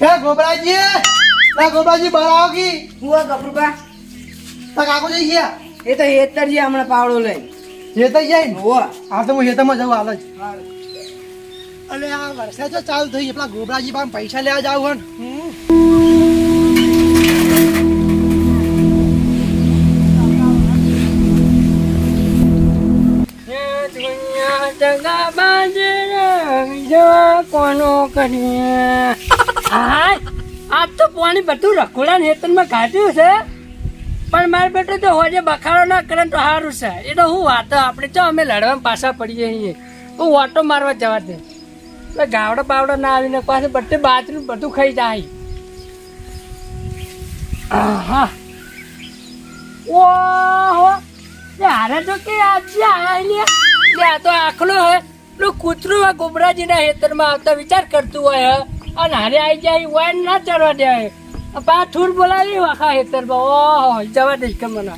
એ ગોબરાજી એ ગોબરાજી બહાર આવો કી. હું આ ગભરુભા તાર કાકો જઈ ગયા? એ તો હેતર છે હમણાં પાવડો લઈ જેતા જાય ને હોવા. હા તો હું હેતરમાં જવું હાલ જ. અલે આ વર્ષે તો ચાલુ થઈ પેલા ગોબરાજી પાસે પૈસા લેવા જાવ હન આજ તો પાણી બધું રખોડા હેતનમાં કાઢ્યું છે. પણ મારે બેટો તો હોજે બખાડો ના કરે તો સારું છે. એ તો હું વાતો આપણે ચો, અમે લડવા પાછા પડીએ છીએ. હું ઓટો મારવા જવા દે. એટલે ગાવડો બાવડો ના આવીને પાછું બધે બાથરૂમ બધું ખાઈ જાય. હા ઓહો. હારે તો કે આજે આ તો આખલો હે. પેલું કૂતરું ગોબરાજીના હેતરમાં આવતા વિચાર કરતું હોય હે. અને હારે આવી જાય વાઈન ના ચડવા દે. પા બોલાવી આખા હેતરમાં ઓહો, જવા દઈશ કે મને.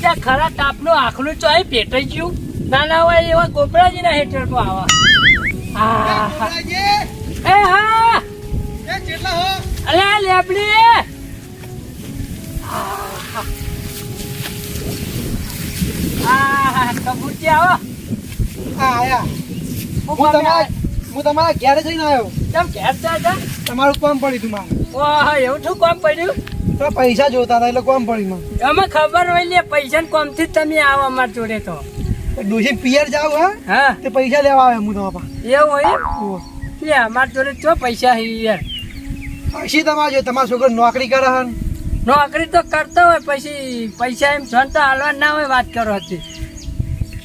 ત્યાં ખરા તાપનું આખલું ચોય પેટાઈ ગયું. નાના હોય એવા ગોબરાજીના હેઠળ આવા. આ એ હા! એ કેટલા હો. અલે લેબડી આ કબૂતરી આવો. હા આયા. હું હું તમારા હું તમારા ઘેરે જઈને આવ્યો. કેમ ઘેર જા તમારું કોમ પડ્યું તું મારું. ઓહ એવું શું કોમ પડ્યું? તો પૈસા જોતા હતા એટલે કોમ પડ્યું મને અમે ખબર હોય લે પૈસા ને કોમથી જ તમે આવો અમાર જોડે તો. ડોસી પિયર જાવ હા? હા. તે પૈસા લેવા આવે હું તમારા એવું હોય એમ? અમારે જોડે ચો પૈસા હે યાર? પછી તમારે જો તમારો છોકરો નોકરી કરે હન? નોકરી તો કરતો હોય પછી પૈસા એમ જોન તો હાલવા ના હોય વાત કરો હતી.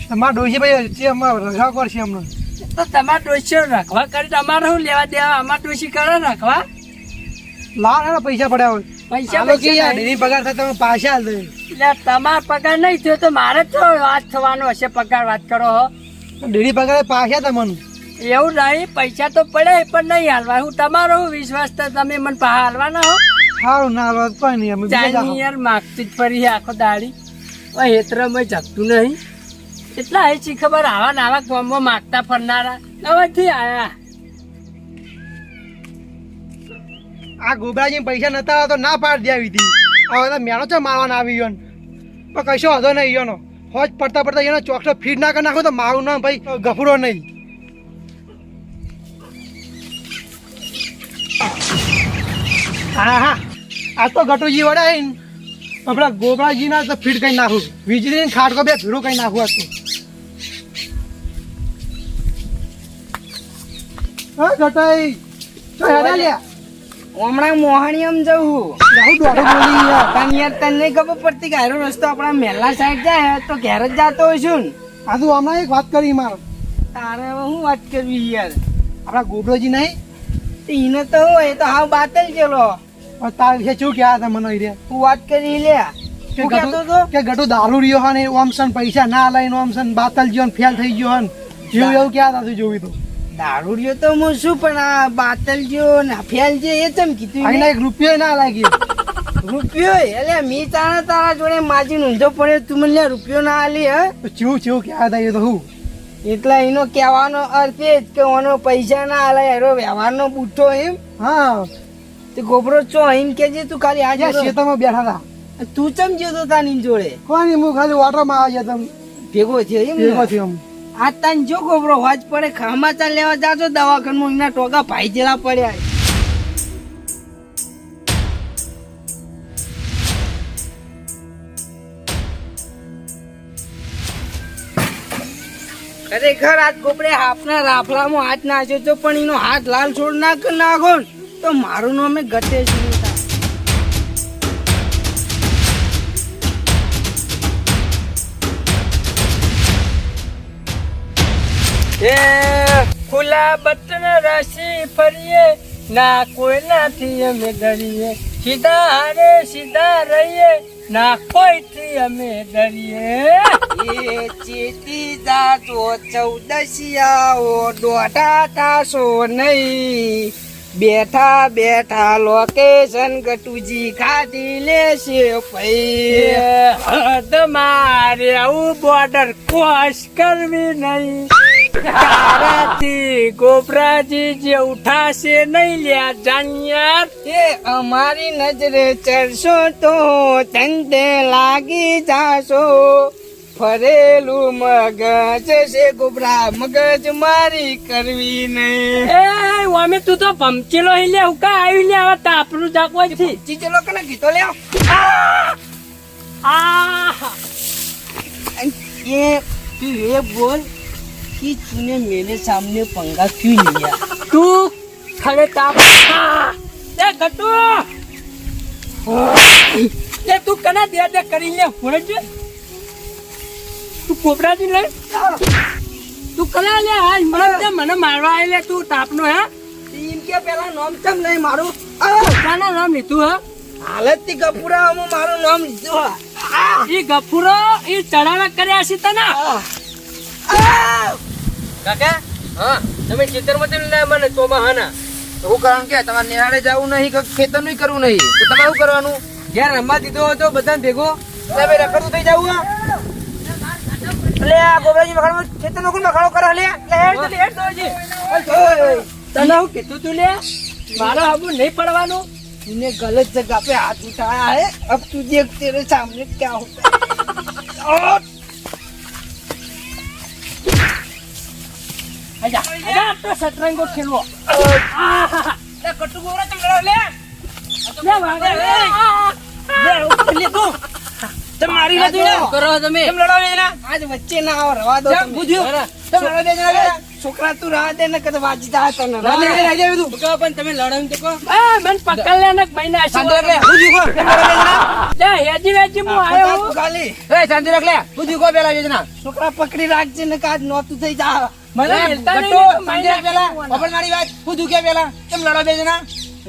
તમારા ડોસી ભાઈ છે અમારે રખા કરશે હમણાં તો તમાર ડોસી રાખવા કરી તો અમારે શું લેવા દેવા? અમાર ડોસી કરે રાખવા? લાવ પૈસા પડ્યા હોય. પૈસા પૈસા પગાર થાય તમે પાછા હાલ એટલે તમારો પગાર નહીં થયો તો મારે તો વાત થવાનો હશે પગાર વાત કરો હો. ડેરી પગાર પાછા તમને. એવું નહીં પૈસા તો પડે પણ નહીં હાલવા. હું તમારો હું વિશ્વાસ તો તમે મને પા હાલવાના હો. સારું ના હાલવા પણ નહીં. અમે ચાની યાર માગતી જ ફરી આખો દાડી. ઓય હેતરમાં જપતું નહીં. એટલા એ છે ખબર? આવા નાવા ગામમાં માગતા ફરનારા. હવેથી આયા. આ ગોબરાજી પૈસા નતા તો ના પાડ દે આવી હતી. હવે તો મેળો છે મારવાના આવી ગયો ને. પણ કશો વાંધો નહીં યોનો હોજ પડતા પડતા એનો ચોકસો ફીટ ના કરી નાખો તો મારું નામ ભાઈ ગફુરો નહીં. હા હા આ તો ગટુજી વડે આવીને આપણા ગોબરાજીના તો ફીટ કરી નાખું. વીજળી ખાટકો બે ભીડું કરી નાખું હતું. હા ગટાઈ તો હેડા લ્યા હમણાં મોહાણીયમ જવું પણ યાર તને ખબર પડતી કે હારો રસ્તો આપણા મેલા સાઈડ જાય તો ઘેર જ જાતો છું ને. આ તું હમણાં એક વાત કરી મારો. તારે હવે હું વાત કરવી યાર? આપણા ગોબરોજી નહીં ઈને તો એ તો હાવ બાતલ ચલો તાર વિશે શું કહેવા હતા મને રે? હું વાત કરી લે. કે ગટુ કે ગટુ દારૂ રહ્યો હન એ ઓમસન પૈસા ના લઈને ઓમસન બાતલ જ્યો ને ફેલ થઈ ગયો હન જેવું એવું કહેવા હતા તું જોવી તો. રહ્યો તો હું શું પણ આ બાતલ જ્યો ને ફેલ છે એ ચમ કીધું અહીંના એક રૂપિયો ના લાગ્યો. રૂપિયો એટલે મી તારા તારા જોડે માજી ઊંધો પડ્યો તું મને રૂપિયો ના આલી હે? ચેવું ચેવું કહેવા હતા એ તો હું. એટલે એનો કહેવાનો અર્થ એ જ કે ઓનો પૈસા ના હાલે એરો વ્યવહારનો બુઠ્ઠો એમ. હા. તે ગોબરો ચો એમ કેજે તું ખાલી આજે ખેતરમાં. શેતામાં બેઠા હતા. તું ચમ જ્યો તો તાની જોડે? કોની હું ખાલી વાટરમાં આવી તમ. ભેગો થયો એમ ભેગો થયો એમ. આ તાન જો ગોબરો વાજ પડે ખામાચા લેવા જાજો દવાખાનું એના ટોકા ભાઈ જેલા પડ્યા. ખરેખર આજ કોપડે હાફના રાફલામાં હાથ નાખ્યો તો પણ એનો હાથ લાલ છોડ ના કર નાખો તો મારું નામે ગતે જ એ ખુલ્લા બટન રાશી ફરીએ, ના કોઈ નાથી અમે ડરીએ સીધા હારે સીધા રહીએ. ના કોઈથી અમે દરિયે એ ચેતી જાજો ચૌદશિયાઓ દોઢા થાશો નહીં. બેઠા બેઠા લોકેશન ગટુજી ખાધી લેશે પૈ મારે આવું બોર્ડર કોશ કરવી નહીં. તારાથી જે ઉઠાશે નહીં લ્યા જાણ્યા તે અમારી નજરે ચડશો તો તંદે લાગી જાશો. ફરેલું મગજ છે ગોબરા મગજ મારી કરવી નહીં. એ અમે તું તો ભમચેલો હિલે ઉકા આવી લે હવે તાપરું જાકવા છે ચીચેલો કને ગીતો લે આ એ તું એ બોલ. कि तूने मेरे सामने पंगा क्यों लिया તું ખડે તાપ આ! એ ગટુ એ તું કના દે દે કરી લે ફોડે છે તું કોબરાજી લઈ તું કલા લે આજ મને તે મને મારવા આલે તું તાપનો હે ટીમ કે પેલા નામ કેમ નહીં મારું કાના નામ લીધું હે હાલત થી ગપુરામાં મારું નામ લીધું હા. ઈ ગફુરો ઈ ચડાવા કર્યા છે તને કાકા હા તમે ખેતરમાં તેમ ના મને તોમાં હાના તો હું કારણ કે તમારે નિહાળે જવું નહીં કે ખેતર નું કરવું નહીં તો તમારે શું કરવાનું ઘેર રમવા દીધો હતો બધા ભેગો તમે રખડતું થઈ જવું હા એટલે આ ગોબરાજી મખાડો ખેતર નો કોણ મખાડો કરે લે લે હેડ તો લે, હેડ તો હજી. તને હું કીધું તું લે મારો હાબુ નહીં પડવાનું तूने गलत जगह पे हाथ उठाया है अब तू देख तेरे सामने क्या होता है આજા આજા આપણે છોકરા તું રવા દે ને. કદ પણ તમે લડો તો કો પકડ લે ને ભાઈ ના આશી લે બુધ્યો કો લે હેજી વેજી રાખ લે બુધ્યો કો પેલા યોજના છોકરા પકડી રાખજે ને કાજ નોતું થઈ જા. મને નહીં તો પેલા. ખબર મારી વાત. પૂછ્યું કે પેલા? કેમ લડો બે જણા?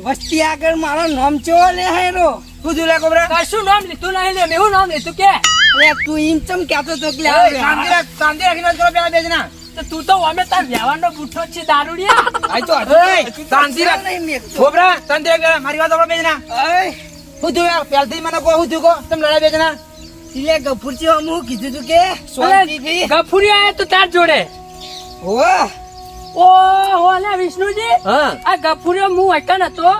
વસ્તી આગળ મારો નામ ચો લે હેરો પૂછ્યું લે, ગોબરા. કશું નામ લીધું નહીં લે મેં નામ લીધું કે લે તું એમ ચમ કહેતો તો કે શાંતિ રાખ, શાંતિ રાખીને કરો પેલા બે જણા. તું તો અમે તાર વ્યવહારનો બુઠ્ઠો છે દારૂડિયા આય તો શાંતિ રાખ. નહીં મેકતો. ગોબરા, શાંતિ રાખ મારી વાત સાંભળો બે જણા. જ મને કહો, થયું કહો? તમે લડ્યા બે જણા? ગફુરજી હું કીધું તું કે ગફુરી આયા તો તાર જોડે હોવા. ઓ હો વિષ્ણુજી. આ ગફુરીઓ હું વૈકન હતો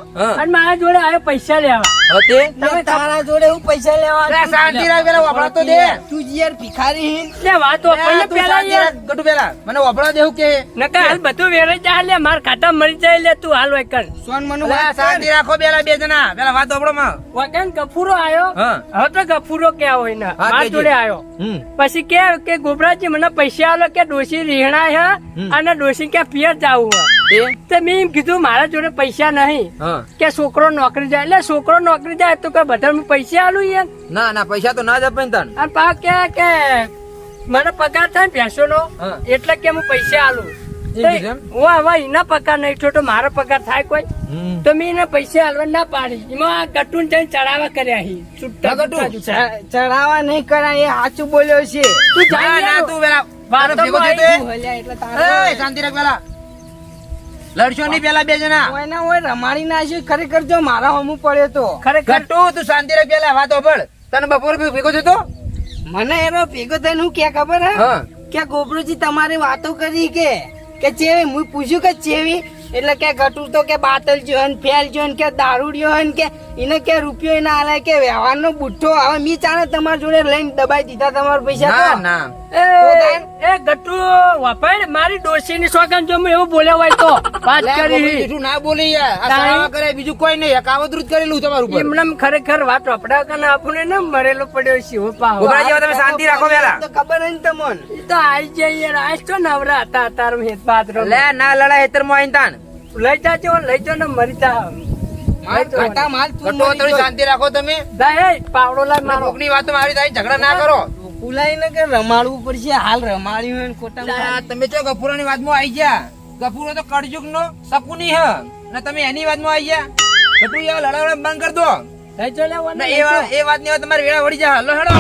અને મારા જોડે આયો પૈસા લેવા. હવે તે? તારા જોડે હું પૈસા લેવા લે, શાંતિ રાખ પેલા, વાપરા તો દે. તું જ ભિખારી લે વાતો લે, પેલા યાર. ગટુ પેલા. મને વાપરવા દેવું કે. નકા હાલ બધું વેરાઈ જાય લે માર ખાતા મરી જાય લે તું હાલ વૈકન સોન મનુ લે, શાંતિ રાખો પેલા બે જણા. પેલા વાત વાપરો માં વૈકન ગફુરો આયો હા. હવે તો ગફુરો કે હોય ને? મારા જોડે આયો હમ. પછી કે કે ગોબરાજી મને પૈસા આલો કે ડોશી રીહણા છે અને ડોશી કે પિયર જવું તે? મેં એમ કીધું મારા જોડે પૈસા નહીં. કે છોકરો નોકરી જાય. એટલે છોકરો નોકરી જાય તો કે બધા પૈસા આલું યાર ના ના પૈસા તો ના જ આપે તને. અને પા કે કે મને પગાર થાય ને ભેંસો નો એટલે કે હું પૈસા આલું? હું હવે એના પગાર નહીં થયો તો મારો પગાર થાય કોઈ? તો મેં એને પૈસા આલવા ના પાડી. એમાં કટુન ગટુન જઈને ચડાવા કર્યા હી છૂટા હા, ગટુ. છૂટા છૂટા. ચ- ચડાવવા નહીં કરાય એ સાચું બોલ્યો છે. તું ના જાય ના તું પેલા તારો ભેગો થયો શાંતિ રાખ પેલા. લડશો નહીં પેલા બે જણા. કોઈના હોય રમાડી નાખ્યું ખરેખર જો મારા હમું પડ્યો તો. ખરેખર ગટ્ટુ તું શાંતિ રાખ પેલા વાત પડ તને બપોર ભેગો થયો તો? મને એનો ભેગો થઈને હું ક્યાં ખબર હે? ક્યાં કે ગોબરુજી તમારી વાતો કરી કે કે ચેવી? હું પૂછ્યું કે ચેવી? એટલે કે ગટુ તો કે બાતલ જોયો ને ફેલ જોયો ને કે દારૂડિયો હન કે એને કે રૂપિયો એને આલે કે વ્યવહારનો બુઠ્ઠો હવે મી ચાલે તમારા જોડે લઈને દબાઈ દીધા તમારા પૈસા ના ના. એ ગટુ વપાય મારી ડોસી ની સોગન જો એવું બોલ્યા હોય તો. વાત કરી. બીજું ના બોલી યાર. કરે બીજું કોઈ નહીં. કાવતરું જ કરેલું તમારું ઉપર. એમને ખરેખર વાત વપડા કને આપણે ને મરેલો પડ્યો છે હો પાહો. ગોબરાજી હવે તમે શાંતિ રાખો પેલા તો ખબર નહીં ને તમને. તો આઈ જાય આજ તો નવરા હતા તાર હેત પાત્રો લે ના લડા હેતર મોઈન તાણ. લઈ જાજો લઈ જો ને મરી જા માલ થોડી શાંતિ રાખો તમે. પાવડો લાય મારો. વાત મારી દાય ઝઘડા ના કરો. કુલાઈને કે રમાડવું પડશે હાલ રમાડ્યું ખોટા તમે જો ગફુરાની વાતમાં આવી ગયા. ગફુરો તો કળજુગ નો સકુની હ. ને તમે એની વાતમાં આવી ગયા. કટુ યાર લડાવડા બંધ કર દો. લઈ જો ને એ એ વાત ને તમારે વેળા વળી જાય. હલો હેડો